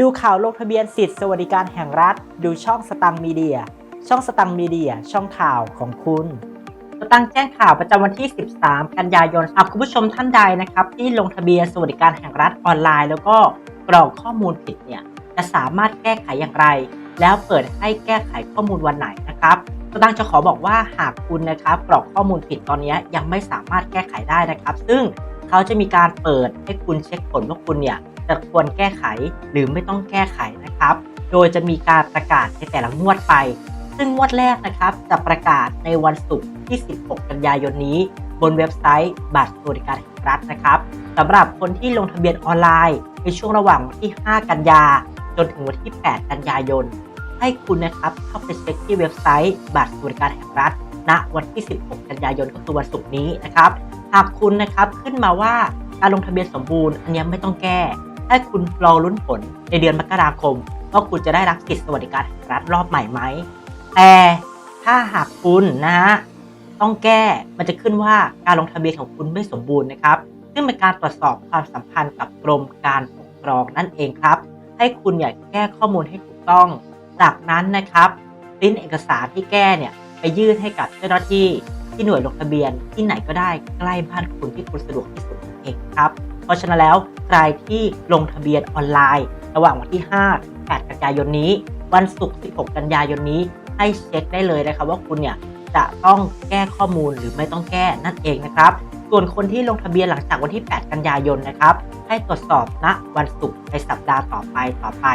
ดูข่าวลงทะเบียนสิทธิสวัสดิการแห่งรัฐ ดูช่องสตังมีเดีย ช่องสตังมีเดีย ช่องข่าวของคุณสตังแจ้งข่าวประจำวันที่ 13 กันยายนหากคุณผู้ชมท่านใดนะครับ ที่ลงทะเบียนสวัสดิการแห่งรัฐออนไลน์ แล้วก็กรอกข้อมูลผิดเนี่ยจะสามารถแก้ไขอย่างไร แล้วเปิดให้แก้ไขข้อมูลวันไหนนะครับสตังจะขอบอกว่าหากคุณนะครับกรอกข้อมูลผิดตอนนี้ยังไม่สามารถแก้ไขได้นะครับ ซึ่ง เขาจะมีการเปิดให้คุณเช็คผลว่าคุณเนี่ยจะควรแก้ไขหรือไม่ต้องแก้ไขนะครับ โดยจะมีการประกาศในแต่ละงวดไป ซึ่งงวดแรกนะครับจะประกาศในวันศุกร์ที่ 16 กันยายนนี้ บนเว็บไซต์บัตรสวัสดิการแห่งรัฐนะครับสำหรับคนที่ลงทะเบียนออนไลน์ ในช่วงระหว่างวันที่ 5 กันยา จนถึงวันที่ 8 กันยายน ให้คุณนะครับเข้าไปเช็คที่เว็บไซต์บัตรสวัสดิการแห่งรัฐณวันที่ 16 กันยายนก็คือวันศุกร์นี้นะครับ หากคุณนะครับขึ้นมาว่าการลงทะเบียนสมบูรณ์อันนี้ไม่ต้องแก้ให้คุณรอลุ้นผลในเดือนมกราคมว่าคุณจะได้รับสิทธิสวัสดิการแห่งรัฐรอบใหม่ไหมแต่ถ้าหากคุณนะฮะต้องแก้มันจะขึ้นว่าการลงทะเบียนของคุณไม่สมบูรณ์นะครับ ซึ่งเป็นการตรวจสอบความสัมพันธ์กับกรมการปกครองนั่นเองครับ ให้คุณเนี่ยแก้ข้อมูลให้ถูกต้อง จากนั้นนะครับปริ้นเอกสารที่แก้เนี่ยไปยื่นให้กับเจ้าหน้าที่ ที่หน่วยลงทะเบียนที่ไหนก็ได้ใกล้บ้านคุณที่คุณสะดวกที่สุดนั่นเองครับ เพราะฉะนั้นแล้วใครที่ลงทะเบียนออนไลน์ ระหว่างวันที่ 5 ถึง 8 กันยายนนี้ วันศุกร์ 16 กันยายนนี้ ให้เช็คได้เลยนะครับว่าคุณเนี่ยจะต้องแก้ข้อมูลหรือไม่ต้องแก้นั่นเองนะครับ ส่วนคนที่ลงทะเบียนหลังจากวันที่ 8 กันยายนนะครับ ให้ตรวจสอบณวันศุกร์ในสัปดาห์ต่อไปต่อไป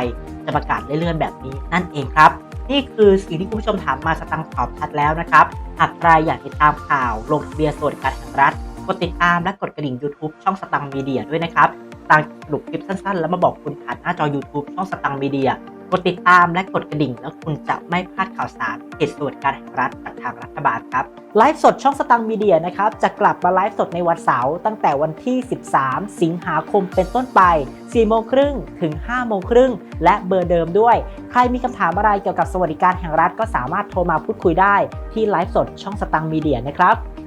จะประกาศเรื่อยๆ แบบนี้นั่นเองครับ นี่คือสิ่งที่คุณผู้ชมถามมาสตังตอบชัดแล้วนะครับหากใครอยากติดตามข่าวลงทะเบียนสวัสดิการแห่งรัฐกดติดตามและกดกระดิ่ง YouTube ช่องสตังมีเดียด้วยนะครับตังสรุปคลิปสั้นๆ แล้วมาบอกคุณผ่านหน้าจอ YouTube ช่องสตังมีเดีย กดติดตามและกดกระดิ่ง แล้วคุณจะไม่พลาดข่าวสารเกิจสวัสดิการแห่งรัฐจากทางรัฐบาลครับไลฟ์สดช่องสตังมีเดียนะครับจะกลับมาไลฟ์สดในวันเสาร์ตั้งแต่วันที่ 13 สิงหาคมเป็นต้นไป 4 โมงครึ่งถึง 5 โมงครึ่ง และเบอร์เดิมด้วย ใครมีคำถามอะไรเกี่ยวกับสวัสดิการแห่งรัฐก็สามารถโทรมาพูดคุยได้ที่ไลฟ์สดช่องสตังมีเดียนะครับ